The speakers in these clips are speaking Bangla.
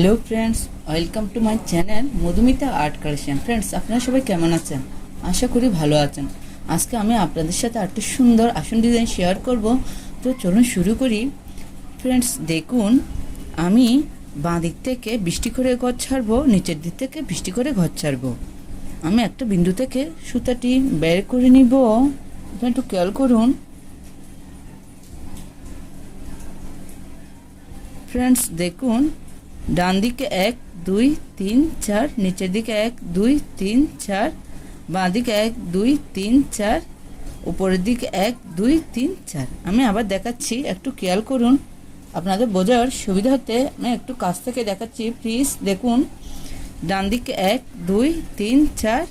Hello friends welcome to my channel Madhumita art collection friends আপনারা সবাই কেমন আছেন? আশা করি ভালো আছেন। আজকে আমি আপনাদের সাথে আরেকটি সুন্দর আসন ডিজাইন শেয়ার করব। তো চলুন শুরু করি। ফ্রেন্ডস দেখুন, আমি বাঁ দিক থেকে বৃষ্টি করে ঘর ছাড়বো, নিচের দিক থেকে বৃষ্টি করে ঘর ছাড়বো। আমি একটা বিন্দু থেকে সুতাটি বের করে নিব। একটু খেয়াল করুন। ফ্রেন্ডস দেখুন ডান দিকে এক, দুই, তিন, চার, নিচের দিকে এক, দুই, তিন, চার, বাঁ দিকে এক, দুই, তিন, চার, উপরের দিকে এক, দুই, তিন, চার। আমি আবার দেখাচ্ছি, একটু খেয়াল করুন, আপনাদের বোঝার সুবিধা হতে আমি একটু কাছ থেকে দেখাচ্ছি। প্লিজ দেখুন, ডান দিকে এক, দুই, তিন, চার,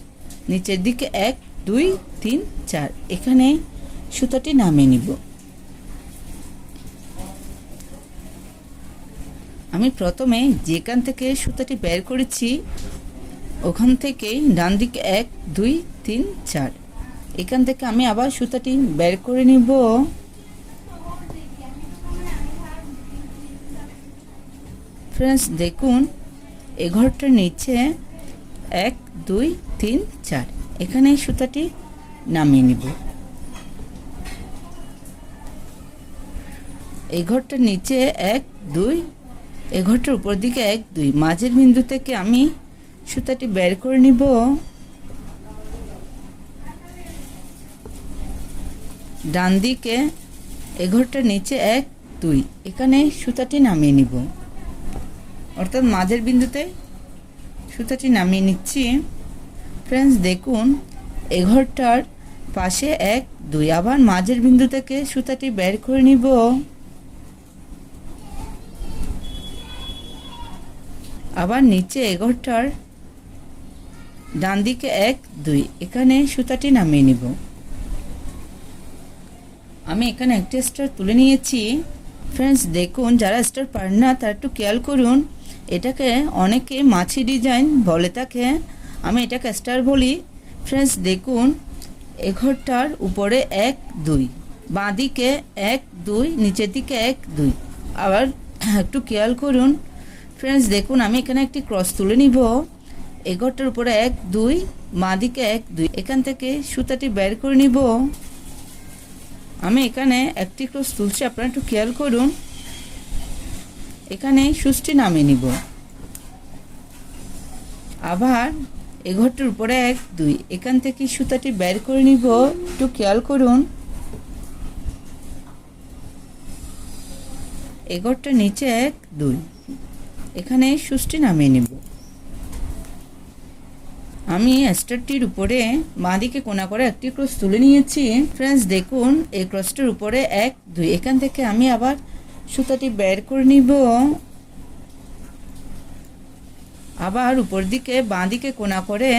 নিচের দিকে এক, দুই, তিন, চার। এখানে সুতাটি নামিয়ে নিব। আমি প্রথমে যেখান থেকে সুতাটি বের করেছি, ওখান থেকেই ডান দিকে এক, দুই, তিন, চার। এখান থেকে আমি আবার সুতাটি বের করে নিব। ফ্রেন্ডস, দেখুন, এ ঘরটার নিচে এক, দুই, তিন, চার। এখানে সুতাটি নামিয়ে নিব। এই ঘরটার নিচে এক, দুই এ ঘরটার উপর দিকে এক দুই মাঝের বিন্দু থেকে আমি সুতাটি বের করে নিব। ডান দিকে এ ঘরটার নিচে এক দুই, এখানে সুতাটি নামিয়ে নিব। অর্থাৎ মাঝের বিন্দুতে সুতাটি নামিয়ে নিচ্ছি। ফ্রেন্ডস, দেখুন, এ ঘরটার পাশে এক দুই, আবার মাঝের বিন্দু থেকে সুতাটি বের করে নিব। আবার নিচে এগোরটার ডান দিকে এক, দুই। এখানে সুতাটি নামিয়ে নিব। আমি এখানে একটি স্টার তুলে নিয়েছি। ফ্রেন্ডস দেখুন, যারা স্টার পারেন না, তারা একটু খেয়াল করুন। এটাকে অনেকে মাছি ডিজাইন বলে থাকে আমি এটাকে স্টার বলি। ফ্রেন্ডস দেখুন, এঘরটার উপরে এক, দুই। বাঁ দিকে এক, দুই, নিচের দিকে এক, দুই। আবার একটু খেয়াল করুন। ফ্রেন্ডস দেখুন, আমি এখানে একটি ক্রস তুলে নিব। এগরটার উপরে এক, দুই বাঁ দিকে এক, দুই। এখান থেকে সুতাটি বের করে নিব। আমি এখানে একটি ক্রস তুলছি, আপনারা একটু খেয়াল করুন। এখানে সুচটি নামিয়ে নিব। আবার এঘরটার উপরে এক, দুই। এখান থেকে সুতাটি বের করে নিব। একটু খেয়াল করুন। এগরটার নিচে এক, দুই। এখানে সুচটি নামিয়ে নেব। আমি স্টারটির উপরে বাঁদিকে কোনা করে একটি ক্রস তুলে নিয়েছি। ফ্রেন্ডস দেখুন, এই ক্রসটির উপরে এক, দুই, এখান থেকে আমি আবার সুতাটি বের করে নিব। আবার উপর দিকে বাঁদিকে কোনা করে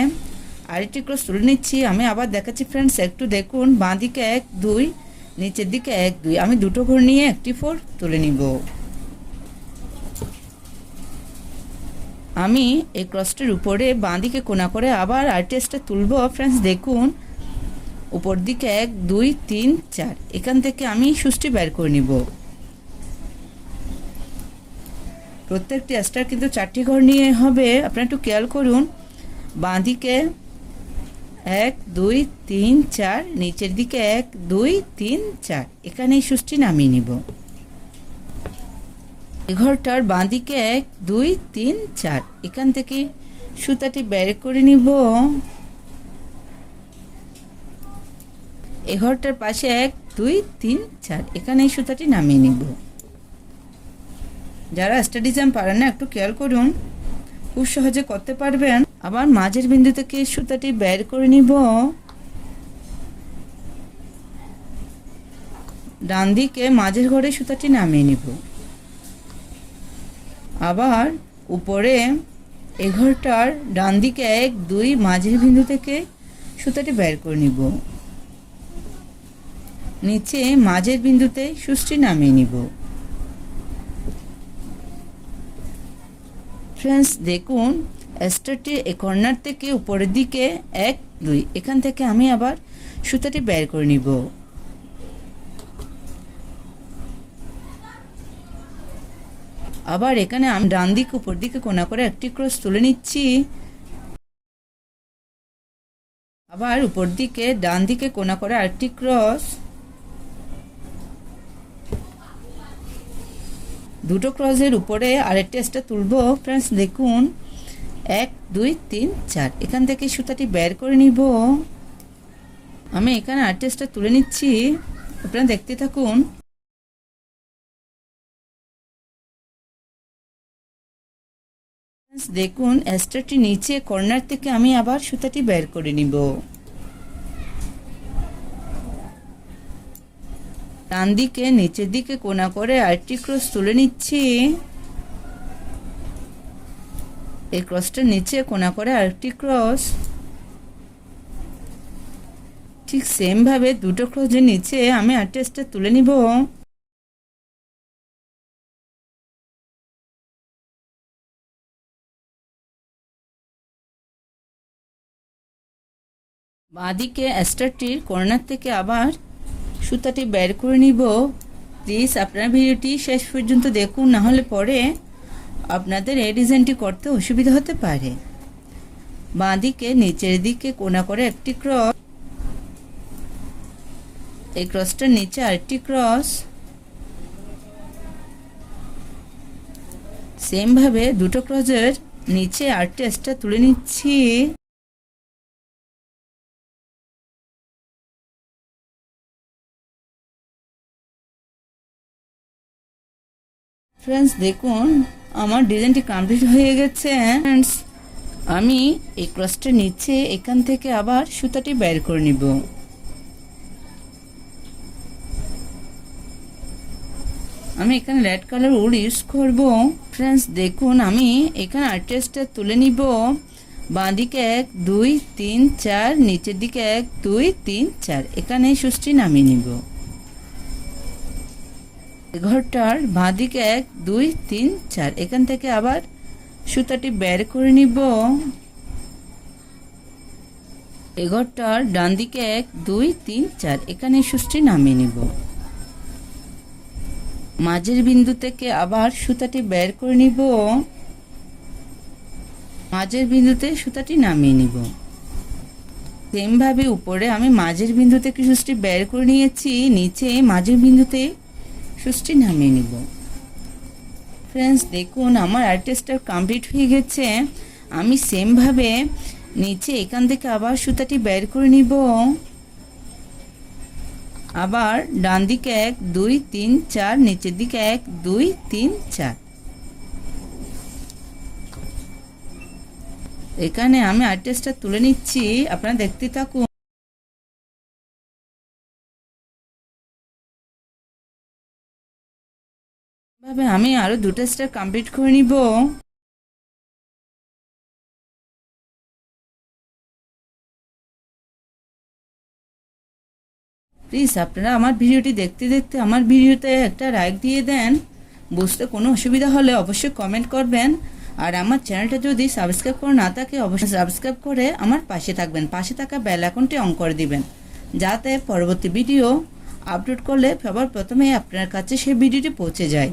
আরেকটি ক্রস তুলে নিচ্ছি। আমি আবার দেখাচ্ছি ফ্রেন্ডস একটু দেখুন বাঁদিকে এক, দুই, নিচের দিকে এক, দুই। আমি দুটো ঘর নিয়ে একটি ফোর তুলে নিব। আমি এই ক্রসটির উপরে বাঁ দিকে কোনা করে আবার আর্টিস্টটা তুলব ফ্রেন্ডস দেখুন। উপর দিকে এক, দুই, তিন, চার। এখান থেকে আমি সুষ্টি বের করে নিব। প্রত্যেকটি অ্যাস্টার কিন্তু চারটি ঘর নিয়ে হবে। আপনারা একটু খেয়াল করুন। বাঁ দিকে এক, দুই, তিন, চার, নিচের দিকে এক, দুই, তিন, চার। এখানেই সুষ্টি নামিয়ে নিব। ঘরটার বাঁদিকে এক, দুই, তিন, চার। এখান থেকে সুতাটি বের করে নিব। এ ঘরটার পাশে এক, দুই, তিন, চার। এখানে সুতাটি নামিয়ে নিব। যারা স্টাডিজাম পারেন না, একটু খেয়াল করুন। খুব সহজে করতে পারবেন। আবার মাঝের বিন্দু থেকে সুতাটি বের করে নিব। ডান দিকে মাঝের ঘরে সুতাটি নামিয়ে নিব। আবার উপরে এঘরটার ডান দিকে এক, দুই মাঝের বিন্দু থেকে সুতাটি বের করে নিব। নিচে মাঝের বিন্দুতে সুষ্টি নামিয়ে নিব। ফ্রেন্ডস দেখুন স্টারটি এ কর্নার থেকে উপরের দিকে এক, দুই, এখান থেকে আমি আবার সুতাটি বের করে নিব। আবার এখানে আমি ডান দিক, উপর দিকে কোনা করে একটি ক্রস তুলে নিচ্ছি। আবার উপর দিকে ডান দিকে কোনা করে আরেকটি ক্রস দুটো ক্রসের উপরে আরেকটা এক্সট্রা তুলবো। ফ্রেন্ডস, দেখুন, এক, দুই, তিন, চার। এখান থেকে সুতাটি বের করে নিব। আমি এখানে আরেকটা এক্সট্রা তুলে নিচ্ছি। আপনারা দেখতে থাকুন দেখুন এস্টারটি নিচে, কর্নার থেকে আমি আবার সুতাটি বের করে নিব। ডান দিকে, নিচের দিকে কোনা করে আরেকটি ক্রস তুলে নিচ্ছি। এই ক্রসটার নিচে কোনা করে আরেকটি ক্রস। ঠিক সেম ভাবে দুটো ক্রসের নিচে আমি আর্টেস্টটা তুলে নিব। বাঁদিকে অ্যাস্টারটির কর্নার থেকে আবার সুতাটি বের করে নিব। প্লিজ আপনার ভিডিওটি শেষ পর্যন্ত দেখুন, না হলে পরে আপনাদের এই ডিজাইনটি করতে অসুবিধা হতে পারে। বাঁদিকে, নিচের দিকে কোনা করে একটি ক্রস। এই ক্রসটার নিচে আরেকটি ক্রস। সেমভাবে দুটো ক্রসের নিচে আরেকটি এক্সট্রা তুলে নিচ্ছি। ফ্রেন্ডস দেখুন, আমার ডিজাইনটি কমপ্লিট হয়ে গেছে। ফ্রেন্ডস আমি এই ক্রসটা নিচে এখান থেকে আবার সুতাটি বের করে নিব। আমি এখানে রেড কালার উল ইউজ করব। ফ্রেন্ডস দেখুন, আমি এখানে আর্টেস্টটা তুলে নিব। বাঁদিকে এক, দুই, তিন, চার, নিচের দিকে এক, দুই, তিন, চার, এখানে সুষ্টি নামিয়ে নিব। ঘরটার বাঁদিকে এক, দুই, তিন, চার। এখান থেকে আবার সুতাটি বের করে নিব। এঘরটার ডান দিকে এক, দুই, তিন, চার। এখানে সুষ্টি নামিয়ে নিব। মাঝের বিন্দু থেকে আবার সুতাটি বের করে নিব। মাঝের বিন্দুতে সুতাটি নামিয়ে নিব। সেমভাবে উপরে আমি মাঝের বিন্দু থেকে সুষ্টি বের করে নিয়েছি। নিচে মাঝের বিন্দুতে সুষ্টি নামিয়ে নিব। ফ্রেন্ডস দেখুন, আমার আর্টিস্টটা কমপ্লিট হয়ে গেছে। আমি সেমভাবে নিচে এখান থেকে আবার সুতাটি বের করে নিব। আবার ডান দিকে এক, দুই, তিন, চার, নিচের দিকে এক, দুই, তিন, চার। এখানে আমি আর্টিস্টটা তুলে নিচ্ছি। আপনারা দেখতে থাকুন। ভাবে আমি আরও দুটো স্টার কমপ্লিট করে নিব। প্লিজ আপনারা আমার ভিডিওটি দেখতে দেখতে আমার ভিডিওতে একটা লাইক দিয়ে দেন। বুঝতে কোনো অসুবিধা হলে অবশ্যই কমেন্ট করবেন। আর আমার চ্যানেলটা যদি সাবস্ক্রাইব করে না থাকে, অবশ্যই সাবস্ক্রাইব করে আমার পাশে থাকবেন। পাশে থাকা বেল আইকনটি অন করে দিবেন, যাতে পরবর্তী ভিডিও আপলোড করলে সবার প্রথমে আপনার কাছে সেই ভিডিওটি পৌঁছে যায়।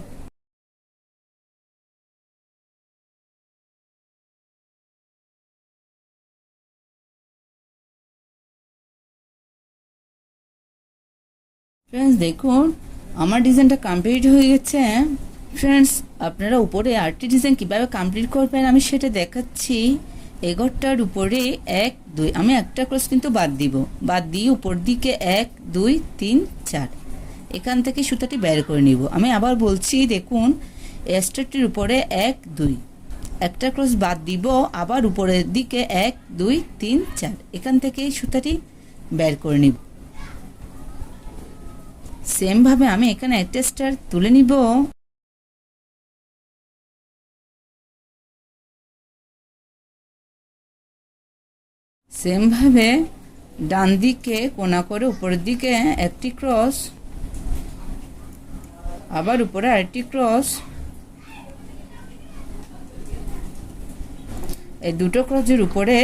ফ্রেন্ডস দেখুন, আমার ডিজাইনটা কমপ্লিট হয়ে গেছে। ফ্রেন্ডস আপনারা উপরে আরটি ডিজাইন কীভাবে কমপ্লিট করবেন আমি সেটা দেখাচ্ছি। এগারোটার উপরে এক, দুই, আমি একটা ক্রস কিন্তু বাদ দিব। বাদ দিয়ে উপর দিকে এক, দুই, তিন, চার। এখান থেকে সুতাটি বের করে নিব। আমি আবার বলছি, দেখুন এস্টারটির উপরে এক, দুই। একটা ক্রস বাদ দিব, আবার উপরের দিকে এক, দুই, তিন, চার। এখান থেকে সুতাটি বের করে নিব। সেমভাবে আমি এখানে একটা স্টার তুলে নিব। সেমভাবে ডান দিকে কোনা করে উপরের দিকে একটি ক্রস আবার উপরে আরেকটি ক্রস এই দুটো ক্রসের উপরে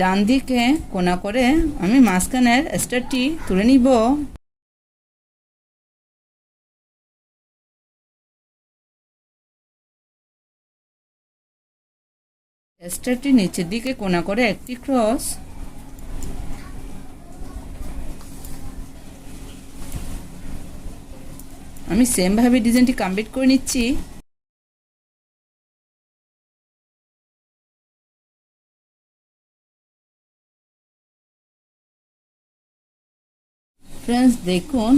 ডান দিকে কোনা করে আমি মাঝখানের স্টারটি তুলে নিব। স্টারটি নিচের দিকে কোনা করে একটি ক্রস। আমি সেমভাবে ডিজাইনটি কমপ্লিট করে নিচ্ছি। ফ্রেন্ডস দেখুন,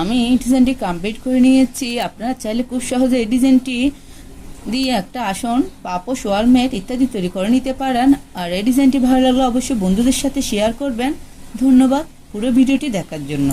আমি এই ডিজাইনটি কমপ্লিট করে নিয়েছি। আপনারা চাইলে খুব সহজে এই ডিজাইনটি দিয়ে একটা আসন পাপো সোয়াল ম্যাট ইত্যাদি তৈরি করে নিতে পারেন। আর এই ডিজাইনটি ভালো লাগলে অবশ্যই বন্ধুদের সাথে শেয়ার করবেন। ধন্যবাদ পুরো ভিডিওটি দেখার জন্য।